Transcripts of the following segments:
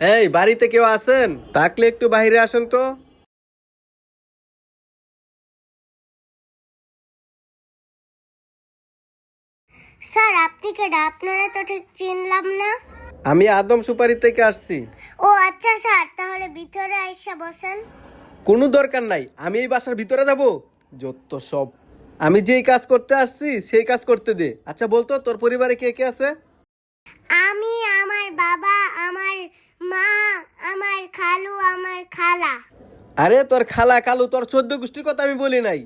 এই বাড়িতে কেউ আছেন? থাকলে একটু বাইরে আসেন তো। স্যার আপনি কেডা? আপনারা তো ঠিক চিনলাম না। আমি আদম সুপারি থেকে আসছি। ও আচ্ছা স্যার তাহলে ভিতরে আইসা বসেন। কোনো দরকার নাই আমি এই বাসার ভিতরে যাব। যত সব। আমি যেই কাজ করতে আসছি সেই কাজ করতে দে। আচ্ছা বলতো তোর পরিবারে কে কে আছে? আমি আমার বাবা আমার মা আমার খালু আমার খালা আরে তোর খালা কালু তোর চোদ্দ গোষ্ঠীর কথা আমি বলি নাই।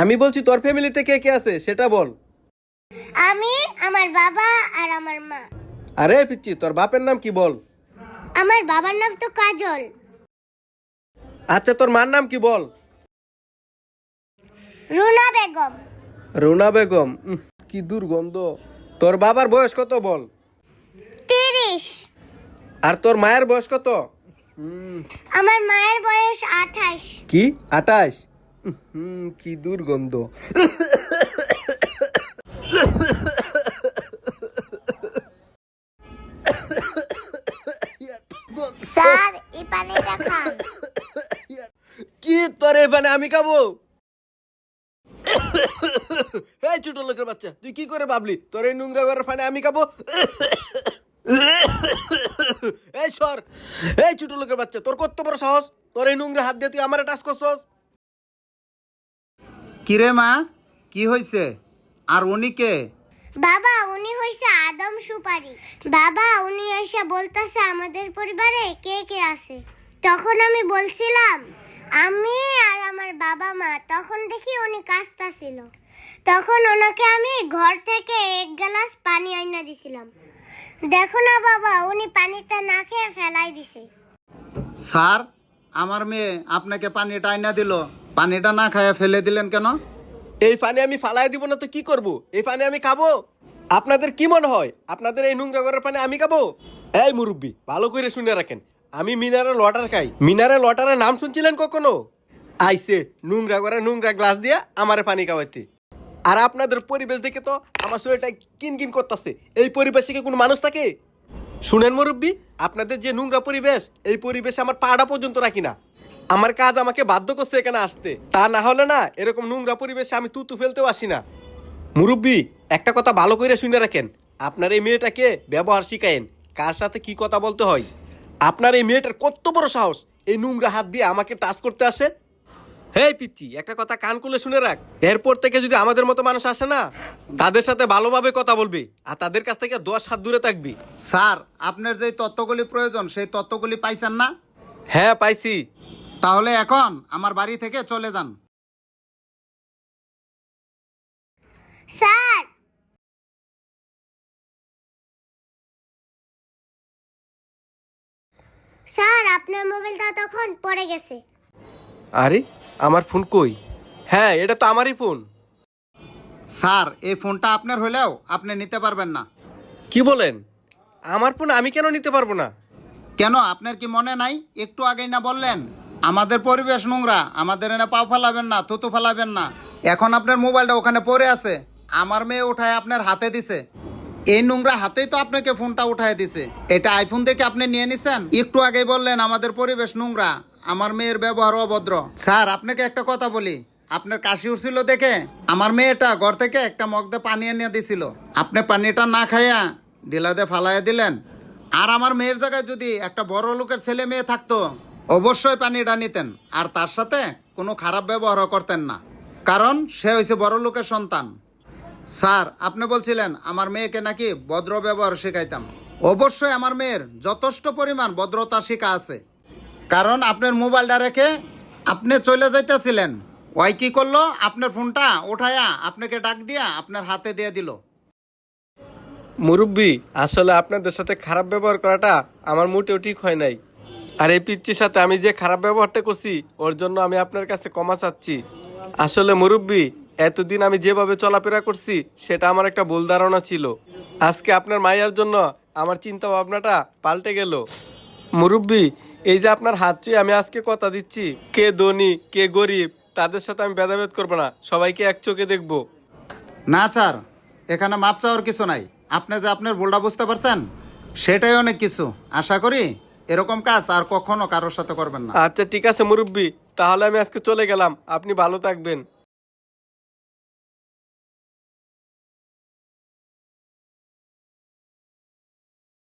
আমি বলছি তোর ফ্যামিলিতে কে কে আছে সেটা বল। আমি আমার বাবা আর আমার মা। আরে পিচ্ছি তোর বাপের নাম কি বল? আমার বাবার নাম তো কাজল। আচ্ছা তোর মার নাম কি বল? রুনা বেগম। রুনা বেগম উম, কি দুর্গন্ধ। তোর বাবার বয়স কত বল? তিরিশ। আর তোর মায়ের বয়স কত? আমার মায়ের বয়স আঠাশ। কি? আঠাশ? হুম কি দুর্গন্ধ। স্যার এই পানিটা খান। কি তোর এখানে আমি খাব। এই ছোট লোকের বাচ্চা তুই কি করে ভাবলি? তোর এই নোংরা ঘরের পানি আমি খাব? এই সর এই ছোট লোকের বাচ্চা তোর কত বড় সাহস? তোর এই নোংরা হাত দিয়ে তুই আমার টাচ করছস? কিরে মা কি হয়েছে আর উনি কে? বাবা উনি হইছে আদম সুপারি। বাবা উনি এসে বলতেছে আমাদের পরিবারে কে কে আছে। তখন আমি বলছিলাম আমি আর আমার বাবা মা। তখন দেখি উনি কাজটা তখন ওনাকে আমি ঘর থেকে এক গ্লাস পানি আইনা দিছিলাম। দেখো না বাবা উনি পানিটা না খেয়ে ফেলাই দিছে। স্যার আমার মেয়ে আপনাকে পানিটা আইনা দিল। পানিটা না খাইয়া ফেলে দিলেন কেন? এই পানি আমি ফালাই দিব না তো কি করব? এই পানি আমি খাব? আপনাদের কি মনে হয়? আপনাদের এই নোংরা ঘরের পানি আমি খাব? এই মুরব্বি ভালো করে শুনে রাখেন। আমি মিনারেল ওয়াটার খাই। মিনারেল ওয়াটারের নাম শুনছিলেন কখনো? আইসে নোংরা ঘরে নোংরা গ্লাস দিয়া আমারে পানি খাওয়াইতে। আর আপনাদের পরিবেশ দেখে তো আমার শরীরটা কিন করতেছে। এই পরিবেশে কি কোনো মানুষ থাকে? শুনেন মুরব্বী, আপনাদের যে নোংরা পরিবেশ, এই পরিবেশে আমার পাড়া পর্যন্ত রাখি না। আমার কাজ আমাকে বাধ্য করছে এখানে আসতে। তা না হলে না, এরকম নোংরা পরিবেশে আমি তুতু ফেলতেও আসি না। মুরব্বী, একটা কথা ভালো করে শুনে রাখেন। আপনার এই মেয়েটাকে ব্যবহার শিখায়েন। কার সাথে কি কথা বলতে হয়? আপনার এই মেয়েটার কত বড় সাহস? এই নোংরা হাত দিয়ে আমাকে টাচ করতে আসে? হে পিচ্ছি একটা কথা কান খুলে শুনে রাখ। এরপর থেকে যদি আমাদের মতো মানুষ আসে না তাদের সাথে ভালোভাবে কথা বলবি আর তাদের কাছ থেকে দশ হাত দূরে থাকবি। স্যার আপনার যে তত্ত্বগুলি প্রয়োজন সেই তত্ত্বগুলি পাইছেন না? হ্যাঁ পাইছি। তাহলে এখন আমার বাড়ি থেকে চলে যান। স্যার! স্যার আপনার মোবাইলটা তখন পড়ে গেছে। আরে আমার ফোন কই? হ্যাঁ এটা তো আমারই ফোন। স্যার এই ফোনটা আপনার হলেও আপনি নিতে পারবেন না। কি বলেন? আমার ফোন আমি কেন নিতে পারব না? কেন আপনার কি মনে নাই? একটু আগেই না বললেন। আমাদের পরিবেশ নোংরা আমাদের এনে পাও ফেলাবেন না থুতু ফেলাবেন না। এখন আপনার মোবাইলটা ওখানে পড়ে আছে। আমার মেয়ে উঠায় আপনার হাতে দিছে। এই নোংরা হাতেই তো আপনাকে ফোনটা উঠায় দিছে। এটা আইফোন দেখে আপনি নিয়ে নিছেন? একটু আগেই বললেন আমাদের পরিবেশ নোংরা। আমার মেয়ের ব্যবহার অভদ্র। স্যার, আপনাকে একটা কথা বলি। আপনার কাশি উঠছিল দেখে? আমার মেয়েটা ঘর থেকে একটা মগদে পানি এনে দিছিল। আপনি পানিটা না খাইয়া ডিলাতে ফালাইয়া দিলেন। আর আমার মেয়ের জায়গায় যদি একটা বড় লোকের ছেলে মেয়ে থাকতো, অবশ্যই পানিটা নিতেন। আর তার সাথে কোনো খারাপ ব্যবহারও করতেন না। কারণ সে হয়েছে বড় লোকের সন্তান। স্যার, আপনি বলছিলেন আমার মেয়েকে নাকি ভদ্র ব্যবহার শেখাইতাম। অবশ্যই আমার মেয়ের যথেষ্ট পরিমাণ ভদ্রতা শেখা আছে। কারণ আপনার মোবাইলটা রেখে আপনি চলে যাইতেছিলেন। ওই কি করল? আপনার ফোনটা উঠায়া আপনাকে ডাক দিয়া আপনার হাতে দিয়ে দিল। মুরব্বি, আসলে আপনাদের সাথে খারাপ ব্যবহার করাটা আমার মোটেও ঠিক হয় নাই। আর এই পিচ্ছির সাথে আমি যে খারাপ ব্যবহারটা করছি, ওর জন্য আমি আপনার কাছে ক্ষমা চাচ্ছি। আসলে মুরব্বি, এতদিন আমি যেভাবে চলাফেরা করছি, সেটা আমার একটা ভুল ধারণা ছিল। আজকে আপনার মায়ের জন্য আমার চিন্তা ভাবনাটা পাল্টে গেল। মুরব্বি এই যে আপনার হাত চুয়ে আমি আজকে কথা দিচ্ছি কে ধনী কে গরিব তাদের সাথে আমি ভেদাভেদ করব না সবাইকে এক চোখে দেখব। না স্যার এখানে মাপ চাওয়ার কিছু নাই। আপনি যে আপনার ভুলটা বুঝতে পারছেন সেটাই অনেক কিছু। আশা করি এরকম কাজ আর কখনো কারোর সাথে করবেন না। আচ্ছা ঠিক আছে মুরব্বী তাহলে আমি আজকে চলে গেলাম। আপনি ভালো থাকবেন।